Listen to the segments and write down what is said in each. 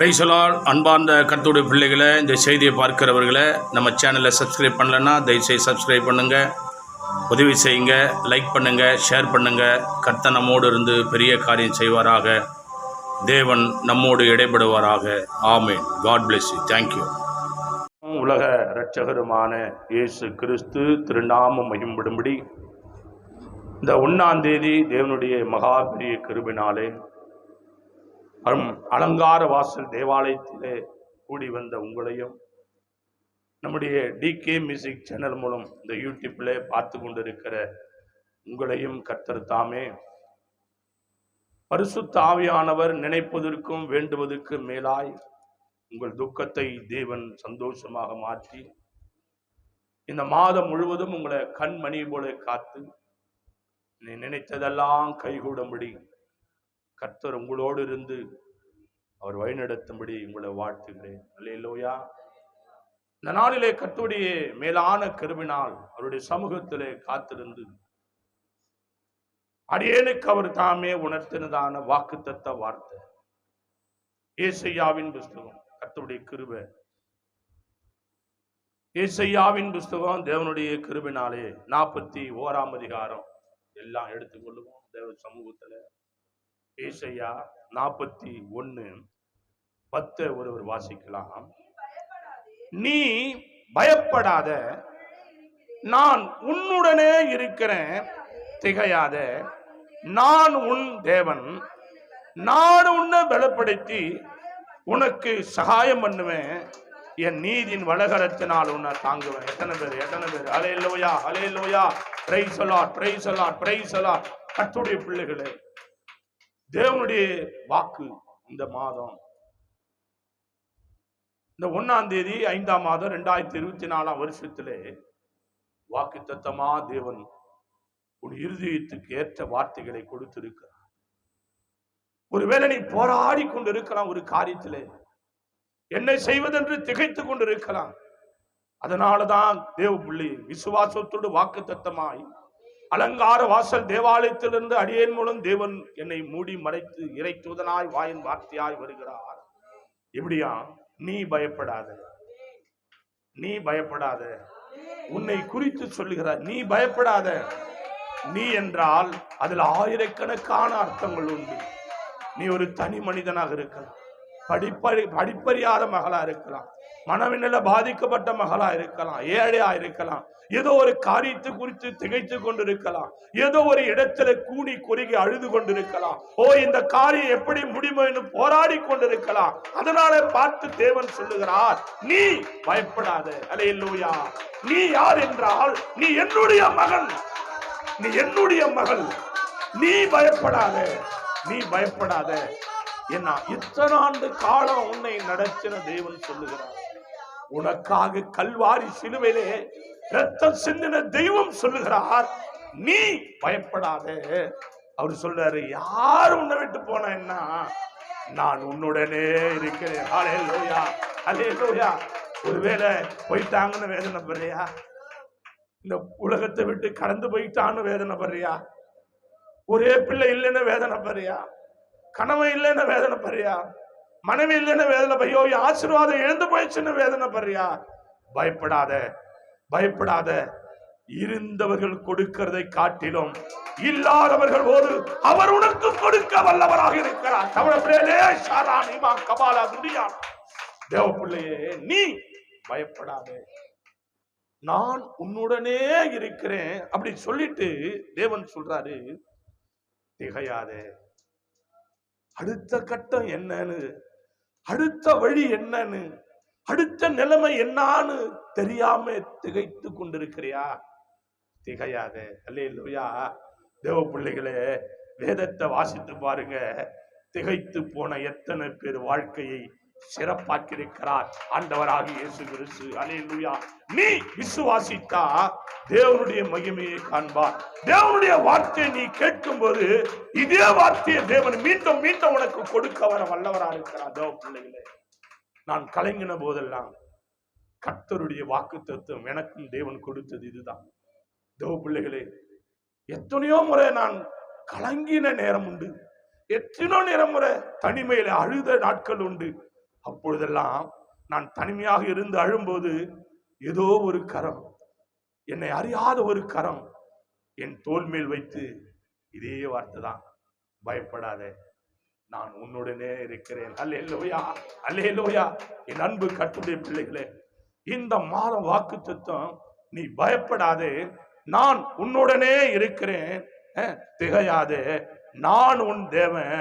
பிரைசலால் அன்பார்ந்த கர்த்தருடைய பிள்ளைகளை இந்த செய்தியை பார்க்கிறவர்களை நம்ம சேனலை சப்ஸ்கிரைப் பண்ணலைன்னா தயவுசெய்து சப்ஸ்கிரைப் பண்ணுங்கள் உதவி செய்யுங்க லைக் பண்ணுங்கள் ஷேர் பண்ணுங்கள் கர்த்தனமோடு நம்மோடு இருந்து பெரிய காரியம் செய்வாராக. தேவன் நம்மோடு இடைபடுவாராக. ஆமேன். God bless you thank you உலக இரட்சகருமான இயேசு கிறிஸ்து திருநாமம் மகிம்படும்படி இந்த ஒன்றாம் தேதி தேவனுடைய மகா பெரிய கிருபினாலே அலங்கார வாசல் தேவாலயத்திலே கூடி வந்த உங்களையும் நம்முடைய டிகே மியூசிக் சேனல் மூலம் இந்த யூடியூப்பில் பார்த்து கொண்டிருக்கிற உங்களையும் கர்த்தர் தாமே. பரிசுத்த ஆவியானவர் நினைப்பதற்கும் வேண்டுவதற்கு மேலாய் உங்கள் துக்கத்தை தேவன் சந்தோஷமாக மாற்றி இந்த மாதம் முழுவதும் உங்களை கண்மணி போல காத்து நீ நினைத்ததெல்லாம் கைகூடும்படி கர்த்தர் உங்களோடு இருந்து அவர் வழிநடத்தும்படி உங்களை வாழ்த்துகிறேன். அல்லேலூயா. இந்த நாளிலே கர்த்தருடைய மேலான கருவினால் அவருடைய சமூகத்திலே காத்திருந்து அடியேனுக்கு அவர் தாமே உணர்த்தினதான வாக்குத்தத்த வார்த்தை. ஏசையாவின் புஸ்தகம் கர்த்தருடைய கிருபை. ஏசையாவின் புஸ்தகம் தேவனுடைய கிருபினாலே நாற்பத்தி ஓராம் அதிகாரம். எல்லாம் எடுத்துக்கொள்ளுவோம் தேவ சமூகத்துல. ஏசையா நாற்பத்தி ஒன்று பத்து ஒருவர் வாசிக்கலாம். நீ பயப்படாத நான் உன்னுடனே இருக்கிறேன் திகையாத. நான் உன் தேவன் நான் உன்னை பலப்படுத்தி உனக்கு சகாயம் பண்ணுவேன். என் நீதியின் வலகரத்தினால் உன்னை தாங்குவேன். எத்தனை பேர் எத்தனை பேர்? அலே லோயா அலே லோயா பிரைஸ் அலாட் பிரைஸ் கட்டுடைய பிரைஸ் பிள்ளைகளே தேவனுடைய வாக்கு இந்த மாதம். இந்த ஒன்னாம் தேதி ஐந்தாம் மாதம் ரெண்டாயிரத்தி இருபத்தி நாலாம் வருஷத்திலே வாக்கு தத்தமா தேவன் உன் இருதயத்துக்கு ஏற்ற வார்த்தைகளை கொடுத்திருக்கிறார். ஒருவேளை நீ போராடி கொண்டிருக்கலாம் ஒரு காரியத்திலே. என்ன செய்வதென்று திகைத்து கொண்டிருக்கலாம். அதனாலதான் தேவ பிள்ளை விசுவாசத்தோடு வாக்கு தத்தமாய் அலங்கார வாசல் தேவாலயத்திலிருந்து அடியேன் மூலம் தேவன் என்னை மூடி மறைத்து இறை தூதனாய் வாயின் வார்த்தையாய் வருகிறார். எப்படியா? நீ பயப்படாத. நீ பயப்படாத. உன்னை குறித்து சொல்லுகிறார். நீ பயப்படாத. நீ என்றால் அதில் ஆயிரக்கணக்கான அர்த்தங்கள் உண்டு. நீ ஒரு தனி மனிதனாக இருக்கலாம். படிப்பறி படிப்பறியாத மகளா இருக்கலாம். மனவினில பாதிக்கப்பட்ட மகளா இருக்கலாம். ஏழையா இருக்கலாம். ஏதோ ஒரு காரியத்தை குறித்து திகைத்து கொண்டிருக்கலாம். ஏதோ ஒரு இடத்துல கூடி குறுகி அழுது கொண்டிருக்கலாம். ஓ இந்த காரியம் எப்படி முடியுமோ என்று போராடி கொண்டிருக்கலாம். அதனால பார்த்து தேவன் சொல்லுகிறார் நீ பயப்படாத. அலையல்லூயா நீ யார் என்றால் நீ என்னுடைய மகன். நீ என்னுடைய மகள். நீ பயப்படாத. நீ பயப்படாத. என்ன இத்தனை ஆண்டு காலம் உன்னை நடத்தின தேவன் சொல்லுகிறார்? உனக்காக கல்வாரி சிலுவையிலே ரத்தம் சிந்தின தெய்வம் சொல்லுகிறார். நீ பயப்படாத. அவர் சொல்றாரு யார் உன்னை விட்டு போன என்ன? நான் உன்னுடனே இருக்கிறேன். அலே லோயா அலே லோயா ஒருவேளை போயிட்டாங்கன்னு வேதனை படுறியா? இந்த உலகத்தை விட்டு கடந்து போயிட்டான்னு வேதனை பண்றியா ஒரே பிள்ளை இல்லைன்னு வேதனை படுறியா? கணவன் இல்லைன்னு வேதனை பண்றியா மனைவி இல்லைன்னு வேதனை பையோ ஆசீர்வாதம் எழுந்து போயிடுச்சுன்னு வேதனை பண்றியா பயப்படாத பயப்படாத. இருந்தவர்கள் கொடுக்கிறதை காட்டிலும் இல்லாதவர்கள் போது அவர் உனக்கு கொடுக்க வல்லவராக இருக்கிறார். தமிழே நீமா கபாலா துடியா தேவ பிள்ளையே நீ பயப்படாதே. நான் உன்னுடனே இருக்கிறேன் அப்படி சொல்லிட்டு தேவன் சொல்றாரு திகையாதே. அடுத்த கட்டம் என்னன்னு? அடுத்த வழி என்னன்னு? அடுத்த நிலைமை என்னான்னு தெரியாம திகைத்து கொண்டிருக்கிறியா? திகையாத. அல்லையா தேவ பிள்ளைகளே வேதத்தை வாசித்து பாருங்க. திகைத்து போன எத்தனை பேர் வாழ்க்கையை சிறப்பாக்கியிருக்கிறார். ஆண்டவராக இயேசு கிறிஸ்து. அல்லேலூயா நீ விசுவாசித்தா தேவனுடைய மகிமையை காண்பார். தேவனுடைய வார்த்தையை நீ கேட்கும்போது இதே வார்த்தையை தேவன் மீண்டும் மீண்டும் உனக்கு கொடுக்க வர வல்லவரா இருக்கிறார். தேவ பிள்ளைகளே நான் கலங்கின போதெல்லாம் கர்த்தருடைய வாக்கு தத்துவம் எனக்கும் தேவன் கொடுத்தது இதுதான். தேவ பிள்ளைகளே எத்தனையோ முறை நான் கலங்கின நேரம் உண்டு. எத்தனோ நேரம் முறை தனிமையில அழுத நாட்கள் உண்டு. அப்பொழுதெல்லாம் நான் தனிமையாக இருந்து அழும்போது ஏதோ ஒரு கரம் என்னை அறியாத ஒரு கரம் என் தோல் மேல் வைத்து இதே வார்த்தை தான் பயப்படாதே நான் உன்னுடனே இருக்கிறேன். அல்லேலூயா அல்லேலூயா. என் அன்பு கட்டுடைய பிள்ளைகளே இந்த மாத வாக்கு தத்துவம் நீ பயப்படாதே நான் உன்னுடனே இருக்கிறேன். திகையாதே நான் உன் தேவன்.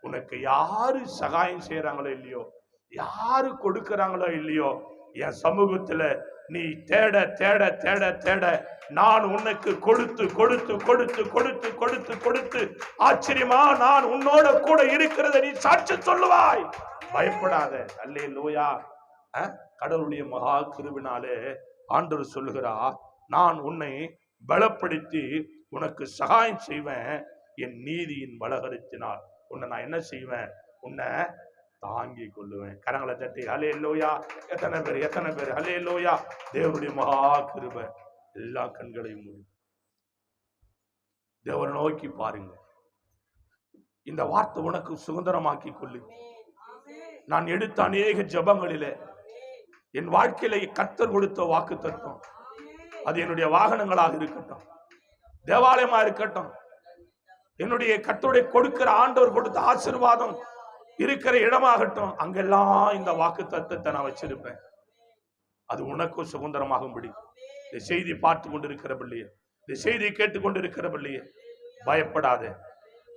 உனக்கு யாரு சகாயம் செய்யறாங்களோ இல்லையோ யாரு கொடுக்கிறாங்களோ இல்லையோ என் சமூகத்துல நீ தேட தேட தேட தேட நான் உனக்கு கொடுத்து கொடுத்து கொடுத்து கொடுத்து கொடுத்து கொடுத்து ஆச்சரியமா நான் உன்னோட கூட இருக்கிறத நீ சாட்சி சொல்லுவாய். பயப்படாத. அல்லே லோயா கடவுளுடைய மகா கிருவினாலே ஆண்டவர் சொல்லுகிறா நான் உன்னை பலப்படுத்தி உனக்கு சகாயம் செய்வேன். என் நீதியின் வளகரத்தினால் உன்னை நான் என்ன செய்வேன்? உன்னை தாங்கி கொள்ளுவேன். கரங்களை தட்டி ஹலே லோயா எத்தனை பேர் எத்தனை பேர்? ஹலே லோயா தேவனுடைய மகா கிருபை எல்லா கண்களையும் மூடி. தேவனை நோக்கி பாருங்க இந்த வார்த்தை உனக்கு சுதந்திரமாக்கி கொள்ளு. நான் எடுத்த அநேக ஜெபங்களிலே என் வாழ்க்கையில கத்தர் கொடுத்த வாக்கு தத்துவம். அது என்னுடைய வாகனங்களாக இருக்கட்டும் தேவாலயமா இருக்கட்டும் என்னுடைய கத்தருடைய கொடுக்கிற ஆண்டவர் கொடுத்த ஆசீர்வாதம் இருக்கிற இடமாகட்டும் அங்கெல்லாம் இந்த வாக்கு தத்துவத்தை நான் வச்சிருப்பேன். அது உனக்கும் சுதந்திரமாகும்படி இந்த செய்தி பார்த்து கொண்டிருக்கிற பிள்ளையே இந்த செய்தி கேட்டுக்கொண்டிருக்கிற பிள்ளையே பயப்படாதே.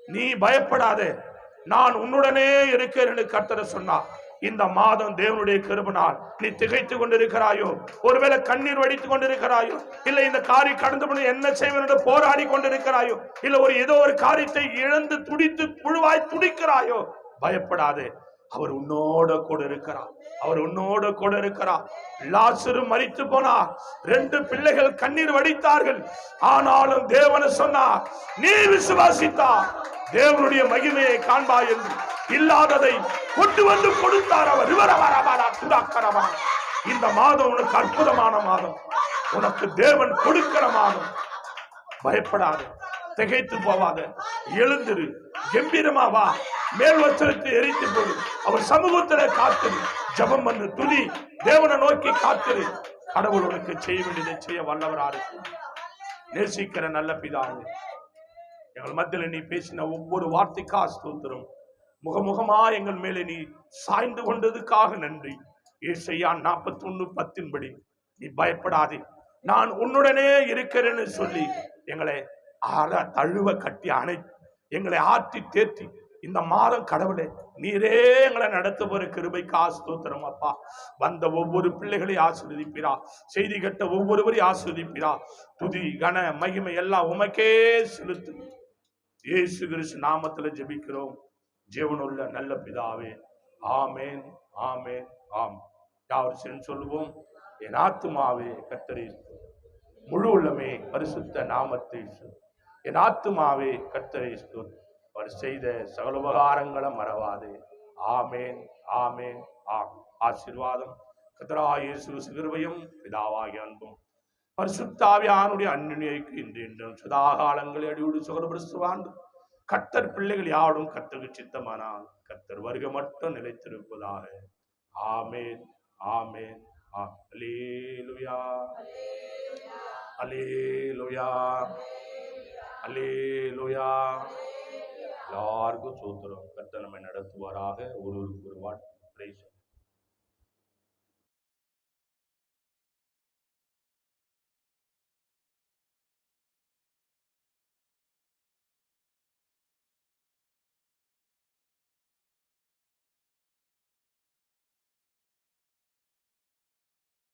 நீ பயப்படாதே. நான் உன்னுடனே இருக்கிறேன்னு கர்த்தரை சொன்னா இந்த மாதம் தேவனுடைய கிருபனால் நீ திகைத்து கொண்டிருக்கிறாயோ? ஒருவேளை கண்ணீர் வடித்துக் கொண்டிருக்கிறாயோ? இல்ல இந்த காரியம் கடந்து பண்ணி என்ன செய்வேன் என்று போராடி கொண்டிருக்கிறாயோ? இல்ல ஒரு ஏதோ ஒரு காரியத்தை இழந்து துடித்து புழுவாய் துடிக்கிறாயோ? பயப்படாதே. அவர் உன்னோட கூட இருக்கிறார். அவர் உன்னோட கூட இருக்கிறார். லாசரு மறித்து போனார். ரெண்டு பிள்ளைகள் கண்ணீர் வடித்தார்கள். ஆனாலும் தேவனை சொன்னார் நீ விசுவாசித்தா தேவனுடைய மகிமையை காண்பா என்று. இல்லாததை கொண்டு வந்து கொடுத்தார் அவர். இவரவரவரா துடாக்கரவா இந்த மாதம் உனக்கு அற்புதமான மாதம். உனக்கு தேவன் கொடுக்கிற மாதம். பயப்படாத. திகைத்து போவாத. எழுந்திரு. கம்பீரமா வா. மேல் வச்சனத்தை எரித்து போடு. அவர் சமூகத்துல காத்திரு. ஜெபம் பண்ணு துதி. தேவனை நோக்கி காத்திரு. கடவுள் உனக்கு செய்ய வேண்டியதை செய்ய வல்லவரா இருக்கும் நேசிக்கிற நல்ல பிதாவு எங்கள் மத்தியில் நீ பேசின ஒவ்வொரு வார்த்தைக்கா ஸ்தோத்திரம். முகமுகமா எங்கள் மேலே நீ சாய்ந்து கொண்டதுக்காக நன்றி. ஏசையா நாற்பத்தி ஒன்று பத்தின்படி நீ பயப்படாதே. நான் உன்னுடனே இருக்கிறேன்னு சொல்லி எங்களை அற தழுவ கட்டி அணை எங்களை ஆற்றி தேற்றி இந்த மாதம் கடவுளே நீரே எங்களை நடத்த போற கிருபைக்கு ஆஸ்தோத்திரம் அப்பா. வந்த ஒவ்வொரு பிள்ளைகளையும் ஆஸ்வதிப்பீரா செய்தி கட்ட ஒவ்வொருவரையும் ஆஸ்வதிப்பீரா துதி கன மகிமை எல்லாம் உமக்கே செலுத்து. இயேசு கிறிஸ்து நாமத்துல ஜெபிக்கிறோம். ஜீவனுள்ள நல்ல பிதாவே. ஆமேன் ஆமேன் ஆம். யாவர் சொல்லுவோம்? என் ஆத்துமாவே கர்த்தரை. முழு உள்ளமே பரிசுத்த நாமத்தை என் ஆத்துமாவே கத்தரை ஸ்தோத்திரம். அவர் செய்த சகல உபகாரங்களை மறவாதே. ஆமேன் ஆமேன் ஆம். ஆசீர்வாதம். கத்தரா இயேசு சிறுவையும் பிதாவாகிய அன்பும். பரிசுத்தாவியானுடைய அந்நியைக்கு இன்று என்றும் சதாகாலங்களை அடியோடு சுகரபிரசுவாண்டு கத்தர் பிள்ளைகள் யாரும் கத்தருக்கு சித்தமானால் கத்தர் வருகை மட்டும் நிலைத்திருப்பதாக. ஆமேன் ஆமேன் ஆம். அல்லேலுயா. அல்லேலுயா. அல்லேலுயா. எல்லாருக்கும் சோத்திரம் கர்த்தர் நம்மை நடத்துவாராக. ஒருவருக்கு ஒரு வாட் பிரேசம்